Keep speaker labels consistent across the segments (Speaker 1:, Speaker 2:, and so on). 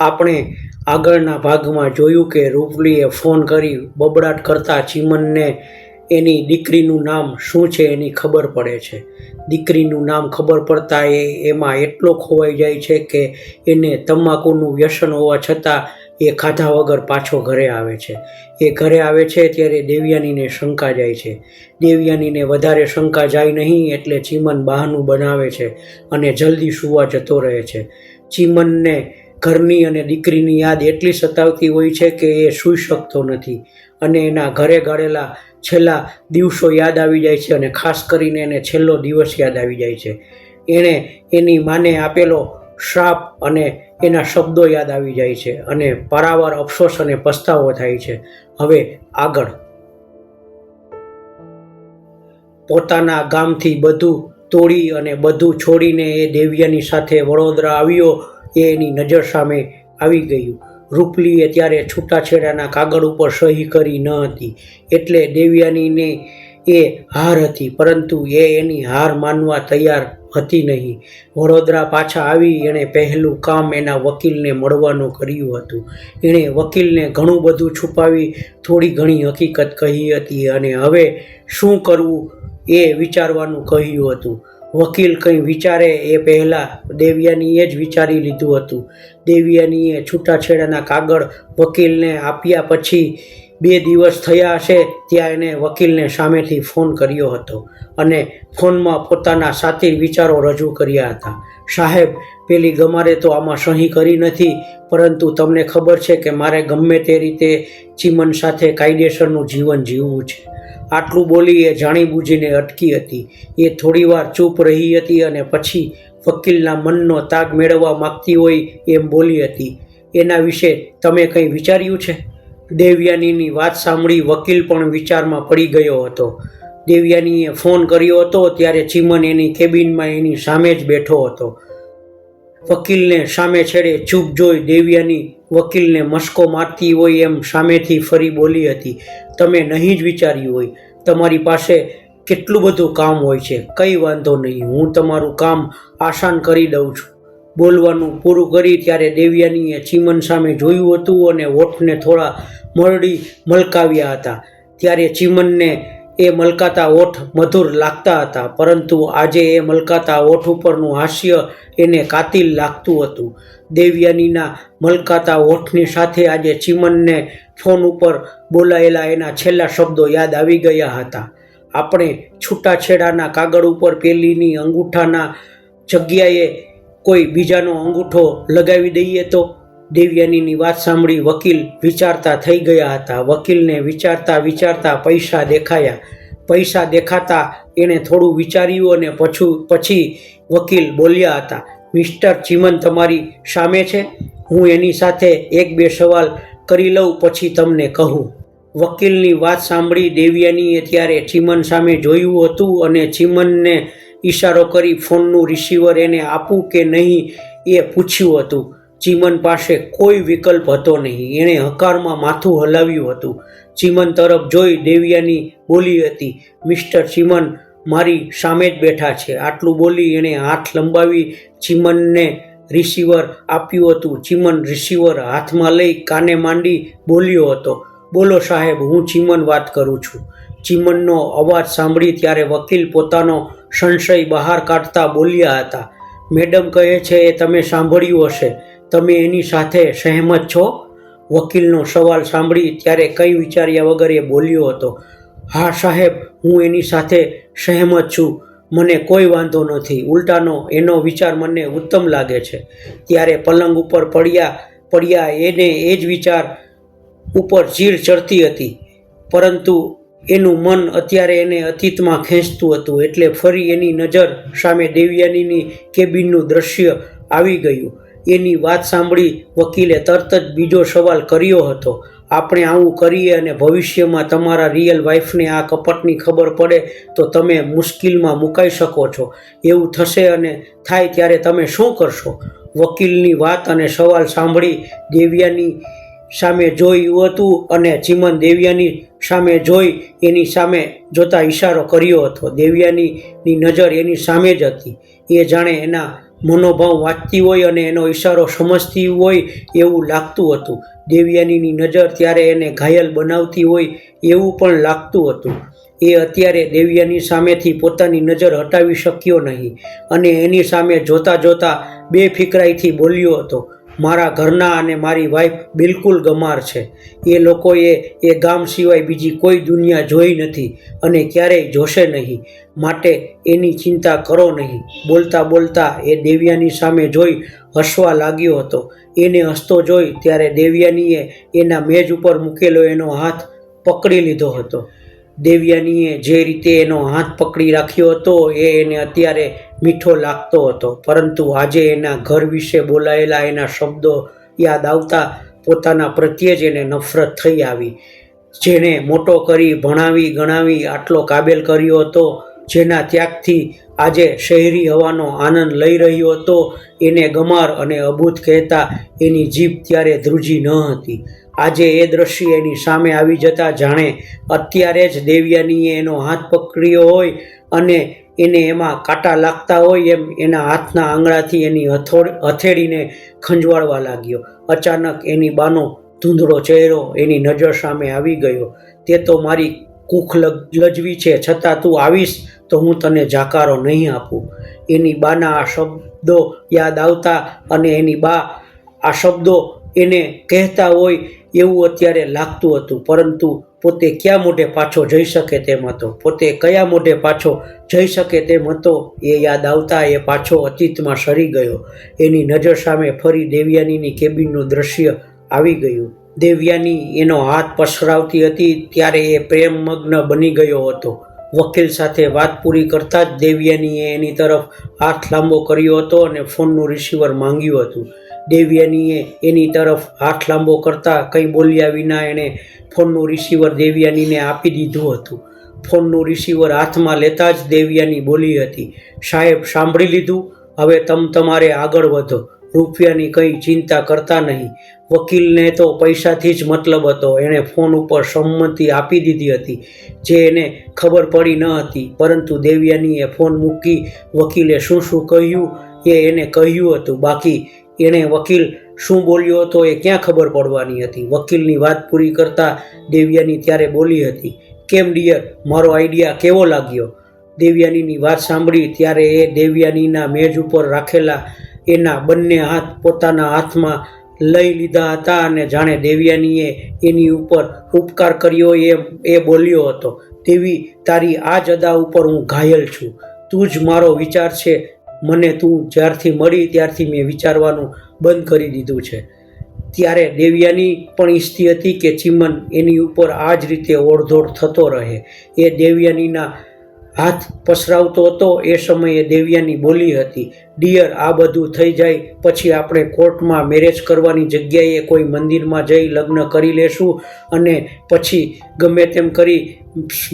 Speaker 1: આપણે આગળના ભાગમાં જોયું કે રૂપલીએ ફોન કરી બબડાટ કરતા ચીમનને એની દીકરીનું નામ શું છે એની ખબર પડે છે. દીકરીનું નામ ખબર પડતા એ એમાં એટલો ખોવાઈ જાય છે કે એને તમાકુનું વ્યસન હોવા છતાં એ ખાધા વગર પાછો ઘરે આવે છે. એ ઘરે આવે છે ત્યારે દેવયાનીને શંકા જાય છે. દેવયાનીને વધારે શંકા જાય નહીં એટલે ચીમન બહાનું બનાવે છે અને જલ્દી સૂવા જતો રહે છે. ચીમનને ઘરની અને દીકરીની યાદ એટલી સતાવતી હોય છે કે એ સૂઈ શકતો નથી. અને એના ઘરે ગાળેલા છેલ્લા દિવસો યાદ આવી જાય છે અને ખાસ કરીને એને છેલ્લો દિવસ યાદ આવી જાય છે. એણે એની માને આપેલો શ્રાપ અને એના શબ્દો યાદ આવી જાય છે અને પારાવાર અફસોસ અને પસ્તાવો થાય છે. હવે આગળ. પોતાના ગામથી બધું તોડી અને બધું છોડીને એ દેવ્યાની સાથે વડોદરા આવ્યો એ એની નજર સામે આવી ગયું. રૂપલીએ ત્યારે છૂટાછેડાના કાગળ ઉપર સહી કરી ન હતી. એટલે દેવ્યાનીને એ હાર હતી, પરંતુ એ એની હાર માનવા તૈયાર હતી નહીં. વડોદરા પાછા આવી એણે પહેલું કામ એના વકીલને મળવાનું કર્યું હતું. એણે વકીલને ઘણું બધું છુપાવી થોડી ઘણી હકીકત કહી હતી અને હવે શું કરવું એ વિચારવાનું કહ્યું હતું. વકીલ કંઈ વિચારે એ પહેલાં દેવિયાનીએ જ વિચારી લીધું હતું. દેવ્યાનીએ છૂટાછેડાના કાગળ વકીલને આપ્યા પછી બે દિવસ થયા હશે ત્યાં એણે વકીલને સામેથી ફોન કર્યો હતો અને ફોનમાં પોતાના સાથી વિચારો રજૂ કર્યા હતા. સાહેબ, પેલી ગમારે તો આમાં સહી કરી નથી, પરંતુ તમને ખબર છે કે મારે ગમે તે રીતે ચીમન સાથે કાયદેસરનું જીવન જીવવું છે. આટલું બોલી એ જાણીબૂજીને અટકી હતી. એ થોડીવાર ચૂપ રહી હતી અને પછી વકીલના મનનો તાગ મેળવવા માગતી હોય એમ બોલી હતી. એના વિશે તમે કંઈ વિચાર્યું છે? દેવયાનીની વાત સાંભળી વકીલ પણ વિચારમાં પડી ગયો હતો. દેવયાનીએ ફોન કર્યો હતો ત્યારે ચીમન એની કેબિનમાં એની સામે જ બેઠો હતો. વકીલને સામે છેડે ચૂપ જોઈ દેવ્યાની વકીલને મસ્કો મારતી હોય એમ સામેથી ફરી બોલી હતી. તમે નહીં જ વિચાર્યું હોય. તમારી પાસે કેટલું બધું કામ હોય છે? કંઈ વાંધો નહીં. હું તમારું કામ આસાન કરી દઉં છું. બોલવાનું પૂરું કરી ત્યારે દેવ્યાનીએ ચીમન સામે જોયું હતું અને હોઠને થોડા મરડી મલકાવ્યા હતા. ત્યારે ચીમનને એ મલકાતા ઓઠ મધુર લાગતા હતા, પરંતુ આજે એ મલકાતા ઓઠ ઉપરનું હાસ્ય એને કાતિલ લાગતું હતું. દેવયાનીના મલકાતા ઓઠની સાથે આજે ચીમનને ફોન ઉપર બોલાયેલા એના છેલ્લા શબ્દો યાદ આવી ગયા હતા. આપણે છૂટાછેડાના કાગળ ઉપર પેલીની અંગૂઠાના જગ્યાએ કોઈ બીજાનો અંગૂઠો લગાવી દઈએ તો દેવ્યાનીની વાત સાંભળી વકીલ વિચારતા થઈ ગયા હતા. વકીલને વિચારતા વિચારતા પૈસા દેખાયા. પૈસા દેખાતા એણે થોડું વિચાર્યું અને પછું પછી વકીલ બોલ્યા હતા, મિસ્ટર ચીમન તમારી સામે છે? હું એની સાથે એક બે સવાલ કરી લઉં પછી તમને કહું. વકીલની વાત સાંભળી દેવ્યાનીએ ત્યારે ચીમન સામે જોયું હતું અને ચીમનને ઈશારો કરી ફોનનું રિસીવર એને આપવું કે નહીં એ પૂછ્યું હતું. ચીમન પાસે કોઈ વિકલ્પ હતો નહીં. એણે હકારમાં માથું હલાવ્યું હતું. ચીમન તરફ જોઈ દેવ્યાની બોલી હતી, મિસ્ટર ચીમન, મારી સામે જ બેઠા છે. આટલું બોલી એણે હાથ લંબાવી ચીમનને રિસીવર આપ્યું હતું. ચીમન રિસીવર હાથમાં લઈ કાને માંડી બોલ્યો હતો, બોલો સાહેબ, હું ચીમન વાત કરું છું. ચીમનનો અવાજ સાંભળી ત્યારે વકીલ પોતાનો સંશય બહાર કાઢતા બોલ્યા હતા, મેડમ કહે છે એ તમે સાંભળ્યું હશે, તમે એની સાથે સહેમત છો? વકીલનો સવાલ સાંભળી ત્યારે કંઈ વિચાર્યા વગર એ બોલ્યો હતો, હા સાહેબ, હું એની સાથે સહેમત છું મને કોઈ વાંધો નથી. ઉલટાનો એનો વિચાર મને ઉત્તમ લાગે છે. ત્યારે પલંગ ઉપર પડ્યા પડ્યા એને એ જ વિચાર ઉપર ચીડ ચડતી હતી. પરંતુ એનું મન અત્યારે એને અતીતમાં ખેંચતું હતું એટલે ફરી એની નજર સામે દેવયાનીની કેબિનનું દ્રશ્ય આવી ગયું. એની વાત સાંભળી વકીલે તરત જ બીજો સવાલ કર્યો હતો. આપણે આવું કરીએ અને ભવિષ્યમાં તમારા રિયલ વાઈફને આ કપટની ખબર પડે, તો તમે મુશ્કેલમાં મુકાઈ શકો છો. એવું થશે અને થાય ત્યારે તમે શું કરશો? વકીલની વાત અને સવાલ સાંભળી દેવ્યાની સામે જોયું હતું અને ચીમન દેવ્યાની સામે જોઈ, એની સામે જોતા ઈશારો કર્યો હતો. દેવ્યાની નજર એની સામે જ હતી. એ જાણે એના મનોભાવ વાંચતી હોય અને એનો ઈશારો સમજતી હોય એવું લાગતું હતું. દેવયાનીની નજર ત્યારે એને ઘાયલ બનાવતી હોય એવું પણ લાગતું હતું. એ અત્યારે દેવયાની સામેથી પોતાની નજર હટાવી શક્યો નહીં અને એની સામે જોતા જોતા બે ફિકરાઈથી બોલ્યો હતો મારા ઘરના અને મારી વાઈફ બિલકુલ ગમાર છે. એ લોકોએ એ ગામ સિવાય બીજી કોઈ દુનિયા જોઈ નથી અને ક્યારેય જોશે નહીં. માટે એની ચિંતા કરો નહીં. બોલતા બોલતા એ દેવ્યાની સામે જોઈ હસવા લાગ્યો હતો. એને હસતો જોઈ ત્યારે દેવ્યાનીએ એના મેજ ઉપર મૂકેલો એનો હાથ પકડી લીધો હતો. દેવ્યાનીએ જે રીતે એનો હાથ પકડી રાખ્યો હતો એ એને અત્યારે મીઠો લાગતો હતો. પરંતુ આજે એના ઘર વિશે બોલાયેલા એના શબ્દો યાદ આવતા પોતાના પ્રત્યે જ એને નફરત થઈ આવી. જેને મોટો કરી, ભણાવી, ગણાવી આટલો કાબેલ કર્યો હતો, જેના ત્યાગથી આજે શહેરી હવાનો આનંદ લઈ રહ્યો હતો, એને ગમાર અને અભૂત કહેતા એની જીભ ત્યારે ધ્રુજી ન હતી. આજે એ દ્રશ્ય એની સામે આવી જતા જાણે અત્યારે જ દેવ્યાનીએ એનો હાથ પકડ્યો હોય અને એને એમાં કાંટા લાગતા હોય એમ એના હાથના આંગળાથી એની હથોડ, હથેળીને ખંજવાળવા લાગ્યો. અચાનક એની બાનો ધૂંધળો ચહેરો એની નજર સામે આવી ગયો. તે તો મારી કૂખ લજવી છે, છતાં તું આવીશ તો હું તને જાકારો નહીં આપું. એની બાના આ શબ્દો યાદ આવતા અને એની બા આ શબ્દો એને કહેતા હોય એવું અત્યારે લાગતું હતું. પરંતુ પોતે ક્યાં મોઢે પાછો જઈ શકે તેમ હતો? પોતે કયા મોઢે પાછો જઈ શકે તેમ હતો? એ યાદ આવતા એ પાછો અતીતમાં સરી ગયો. એની નજર સામે ફરી દેવ્યાનીની કેબિનનું દ્રશ્ય આવી ગયું. દેવ્યાની એનો હાથ પસરાવતી હતી ત્યારે એ પ્રેમમગ્ન બની ગયો હતો. વકીલ સાથે વાત પૂરી કરતાં જ દેવ્યાનીએ એની તરફ હાથ લાંબો કર્યો હતો અને ફોનનું રિસીવર માંગ્યું હતું. દેવ્યાનીએ એની તરફ હાથ લાંબો કરતાં કંઈ બોલ્યા વિના એણે ફોનનું રિસીવર દેવ્યાનીને આપી દીધું હતું. ફોનનું રિસીવર હાથમાં લેતા જ દેવ્યાની બોલી હતી, સાહેબ, સાંભળી લીધું? હવે તમ તમારે આગળ વધો. રૂપિયાની કંઈ ચિંતા કરતા નહીં. વકીલને તો પૈસાથી જ મતલબ હતો. એણે ફોન ઉપર સંમતિ આપી દીધી હતી, જે એને ખબર પડી ન હતી. પરંતુ દેવ્યાનીએ ફોન મૂકી વકીલે શું શું કહ્યું એ એને કહ્યું હતું. બાકી એણે વકીલ શું બોલ્યો હતો એ ક્યાં ખબર પડવાની હતી. વકીલની વાત પૂરી કરતા દેવ્યાની ત્યારે બોલી હતી, કેમ ડિયર, મારો આઈડિયા કેવો લાગ્યો? દેવ્યાનીની વાત સાંભળી ત્યારે એ દેવ્યાનીના મેજ ઉપર રાખેલા એના બંને હાથ પોતાના હાથમાં લઈ લીધા હતા અને જાણે દેવ્યાનીએ એની ઉપર ઉપકાર કર્યો એમ એ બોલ્યો હતો, દેવી, તારી આ જ અદા ઉપર હું ઘાયલ છું. તું જ મારો વિચાર છે મને તું જ્યારથી મળી ત્યારથી મેં વિચારવાનું બંધ કરી દીધું છે. ત્યારે દેવ્યાની પણ ઈચ્છતી હતી કે ચીમન એની ઉપર આ જ રીતે ઓળધોળ થતો રહે. એ દેવ્યાનીના હાથ પસરાવતો હતો. એ સમયે દેવ્યાની બોલી હતી ડિયર આ બધું થઈ જાય, પછી આપણે કોર્ટમાં મેરેજ કરવાની જગ્યાએ કોઈ મંદિરમાં જઈ લગ્ન કરી લેશું અને પછી ગમે તેમ કરી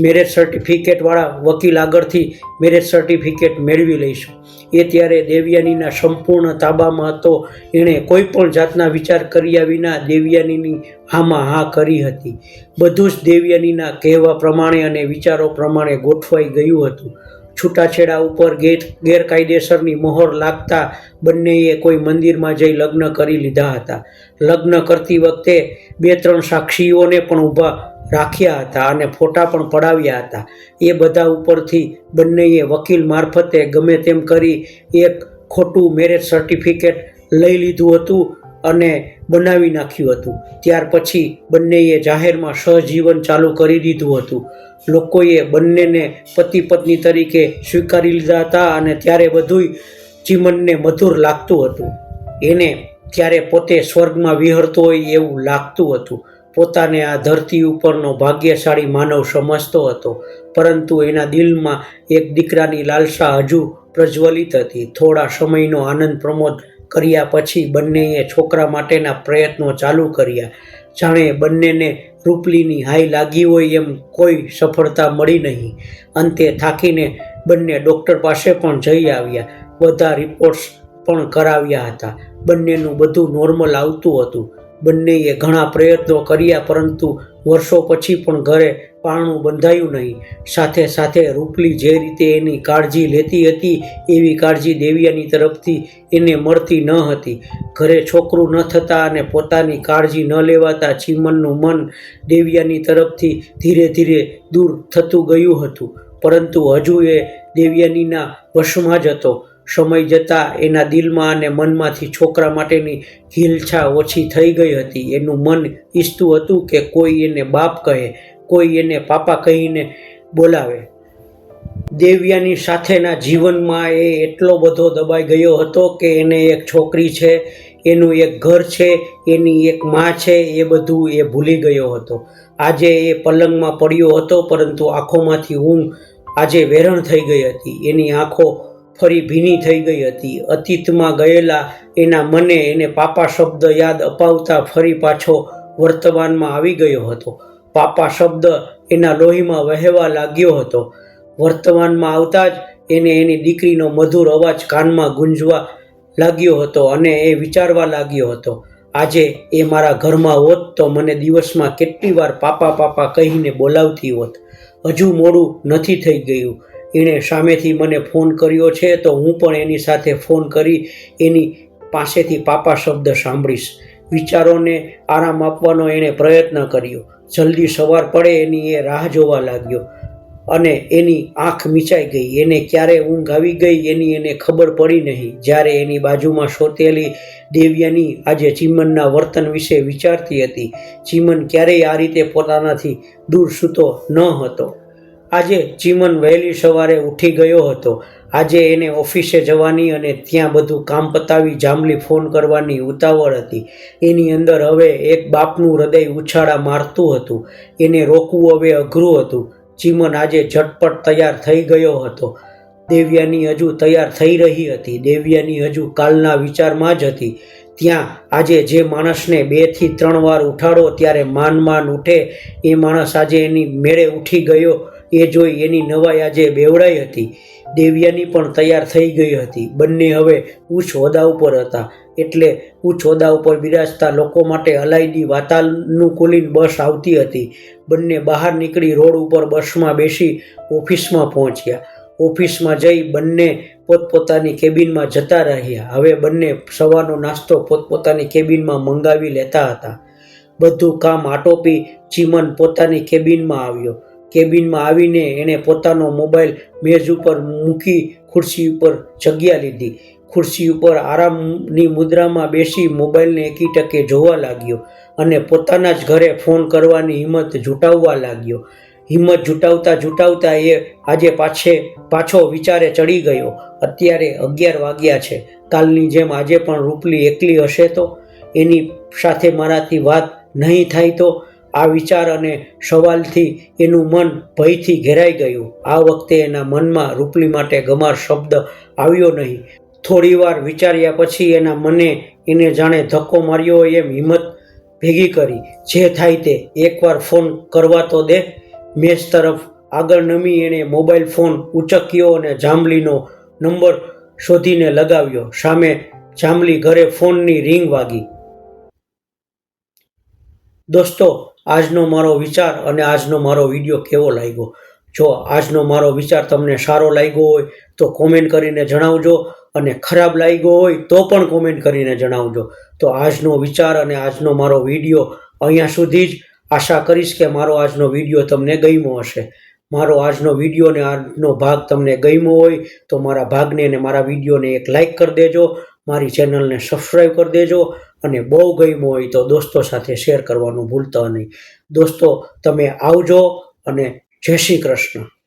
Speaker 1: મેરેજ સર્ટિફિકેટવાળા વકીલ આગળથી મેરેજ સર્ટિફિકેટ મેળવી લઈશું. એ ત્યારે દેવયાનીના સંપૂર્ણ તાબામાં હતો. એણે કોઈ પણ જાતના વિચાર કર્યા વિના દેવયાનીની હામાં હા કરી હતી. બધું જ દેવયાનીના કહેવા પ્રમાણે અને વિચારો પ્રમાણે ગોઠવાઈ ગયું હતું. છૂટાછેડા ઉપર ગેર ગેરકાયદેસરની મોહર લાગતા બંનેએ કોઈ મંદિરમાં જઈ લગ્ન કરી લીધા હતા. લગ્ન કરતી વખતે બે ત્રણ સાક્ષીઓને પણ ઊભા રાખ્યા હતા અને ફોટા પણ પડાવ્યા હતા. એ બધા ઉપરથી બંનેએ વકીલ મારફતે ગમે તેમ કરી એક ખોટું મેરેજ સર્ટિફિકેટ લઈ લીધું હતું. અને બનાવી નાખ્યું હતું. ત્યાર પછી બંનેએ જાહેરમાં સહજીવન ચાલુ કરી દીધું હતું. લોકોએ બંનેને પતિ પત્ની તરીકે સ્વીકારી લીધા હતા અને ત્યારે બધુંય ચીમનને મધુર લાગતું હતું. એને ત્યારે પોતે સ્વર્ગમાં વિહરતો હોય એવું લાગતું હતું. પોતાને આ ધરતી ઉપરનો ભાગ્યશાળી માનવ સમજતો હતો. પરંતુ એના દિલમાં એક દીકરાની લાલસા હજુ પ્રજ્વલિત હતી. થોડા સમયનો આનંદ પ્રમોદ કર્યા પછી બંનેએ છોકરા માટેના પ્રયત્નો ચાલુ કર્યા. જાણે બંનેને રૂપલીની હાઈ લાગી હોય એમ કોઈ સફળતા મળી નહીં. અંતે થાકીને બંને ડૉક્ટર પાસે પણ જઈ આવ્યા. બધા રિપોર્ટ્સ પણ કરાવ્યા હતા. બંનેનું બધું નોર્મલ આવતું હતું. બંનેએ ઘણા પ્રયત્નો કર્યા પરંતુ વર્ષો પછી પણ ઘરે પારણું બંધાયું નહીં. સાથે સાથે રૂપલી જે રીતે એની કાળજી લેતી હતી, એવી કાળજી દેવિયાની તરફથી એને મળતી ન હતી. ઘરે છોકરું ન થતાં અને પોતાની કાળજી ન લેવાતા ચીમનનું મન દેવિયાની તરફથી ધીરે ધીરે દૂર થતું ગયું હતું. પરંતુ હજુ એ દેવિયાનીના વશમાં જ હતો. સમય જતાં એના દિલમાં અને મનમાંથી છોકરા માટેની હિલછા ઓછી થઈ ગઈ હતી. એનું મન ઈચ્છતું હતું કે કોઈ એને બાપ કહે. કોઈ એને પાપા કહીને બોલાવે. દેવ્યાની સાથેના જીવનમાં એ એટલો બધો દબાઈ ગયો હતો કે એને એક છોકરી છે, એનું એક ઘર છે, એની એક માં છે, એ બધું એ ભૂલી ગયો હતો. આજે એ પલંગમાં પડ્યો હતો, પરંતુ આંખોમાંથી ઊંઘ આજે વેરણ થઈ ગઈ હતી. એની આંખો ફરી ભીની થઈ ગઈ હતી. અતીતમાં ગયેલા એના મને એને પાપા શબ્દ યાદ અપાવતા ફરી પાછો વર્તમાનમાં આવી ગયો હતો. પાપા શબ્દ એના લોહીમાં વહેવા લાગ્યો હતો. વર્તમાનમાં આવતા જ એને એની દીકરીનો મધુર અવાજ કાનમાં ગુંજવા લાગ્યો હતો અને એ વિચારવા લાગ્યો હતો, આજે એ મારા ઘરમાં હોત તો મને દિવસમાં કેટલી વાર પાપા પાપા કહીને બોલાવતી હોત. હજુ મોડું નથી થઈ ગયું. એણે સામેથી મને ફોન કર્યો છે તો હું પણ એની સાથે ફોન કરી એની પાસેથી પાપા શબ્દ સાંભળીશ. વિચારોને આરામ આપવાનો એણે પ્રયત્ન કર્યો. જલ્દી સવાર પડે એની એ રાહ જોવા લાગ્યો. અને એની આંખ મીચાઈ ગઈ. એને ક્યારે ઊંઘ આવી ગઈ એની એને ખબર પડી નહીં. જ્યારે એની બાજુમાં સોતેલી દેવ્યાની આજે ચીમનના વર્તન વિશે વિચારતી હતી. ચીમન ક્યારેય આ રીતે પોતાનાથી દૂર સૂતો ન હતો. આજે ચીમન વહેલી સવારે ઉઠી ગયો હતો. આજે એને ઓફિસે જવાની અને ત્યાં બધું કામ પતાવી જાંબલી ફોન કરવાની ઉતાવળ હતી. એની અંદર હવે એક બાપનું હૃદય ઉછાળા મારતું હતું. એને રોકવું હવે અઘરું હતું. ચીમન આજે ઝટપટ તૈયાર થઈ ગયો હતો. દેવ્યાની હજુ તૈયાર થઈ રહી હતી. દેવ્યાની હજુ કાલના વિચારમાં જ હતી. ત્યાં આજે જે માણસને બેથી ત્રણ વાર ઉઠાડો ત્યારે માન માન ઉઠે. એ માણસ આજે એની મેળે ઉઠી ગયો એ જોઈ એની નવાઈ આજે બેવડાઈ હતી. દેવ્યાની પણ તૈયાર થઈ ગઈ હતી. બંને હવે ઉચ્ચ હોદ્દા ઉપર હતા. એટલે ઉચ્ચ હોદ્દા ઉપર બિરાજતા લોકો માટે અલાયદી વાતાનુકૂલિત બસ આવતી હતી. બંને બહાર નીકળી રોડ ઉપર બસમાં બેસી ઓફિસમાં પહોંચ્યા. ઓફિસમાં જઈ બંને પોતપોતાની કેબિનમાં જતા રહ્યા. હવે બંને સવારનો નાસ્તો પોતપોતાની કેબિનમાં મંગાવી લેતા હતા. બધું કામ આટોપી ચીમન પોતાની કેબિનમાં આવ્યો. કેબિનમાં આવીને એણે પોતાનો મોબાઈલ મેજ ઉપર મૂકી ખુરશી ઉપર જગ્યા લીધી. ખુરશી ઉપર આરામની મુદ્રામાં બેસી મોબાઈલને એકી ટકે જોવા લાગ્યો અને પોતાના જ ઘરે ફોન કરવાની હિંમત જુટાવવા લાગ્યો. હિંમત જુટાવતા જુટાવતા એ આજે પાછે પાછો વિચારે ચડી ગયો. અત્યારે અગિયાર વાગ્યા છે. કાલની જેમ આજે પણ રૂપલી એકલી હશે તો? એની સાથે મારાથી વાત નહીં થાય તો? આ વિચાર અને સવાલથી એનું મન ભયથી ઘેરાઈ ગયું. આ વખતે એના મનમાં રૂપલી માટે ગમાર શબ્દ આવ્યો નહીં. થોડીવાર વિચાર્યા પછી એના મને એને જાણે ધક્કો માર્યો એમ હિંમત ભેગી કરી. જે થાય તે એકવાર ફોન કરવા તો દે. મેચ તરફ આગળ નમી એણે મોબાઈલ ફોન ઉચક્યો અને જાંબલીનો નંબર શોધીને લગાવ્યો. સામે જાંબલી ઘરે ફોનની રિંગ વાગી. દોસ્તો આજનો મારો વિચાર અને આજનો મારો વીડિયો કેવો લાગ્યો? જો આજનો મારો વિચાર તમને સારો લાગ્યો હોય, તો કોમેન્ટ કરીને જણાવજો. અને ખરાબ લાગ્યો હોય, તો પણ કોમેન્ટ કરીને જણાવજો. તો આજનો વિચાર અને આજનો મારો વીડિયો અહીંયા સુધી જ આશા કરીશ કે મારો આજનો વીડિયો તમને ગમ્યો હશે. મારો આજનો વીડિયો અને આજનો ભાગ તમને ગમ્યો હોય, તો મારા ભાગને અને મારા વિડીયોને એક લાઈક કરી દેજો. મારી ચેનલને સબસ્ક્રાઈબ કરી દેજો. અને બહુ ગમ્યું હોય તો દોસ્તો સાથે શેર કરવાનું ભૂલતા નહીં. દોસ્તો, તમે આવજો અને જય શ્રી કૃષ્ણ.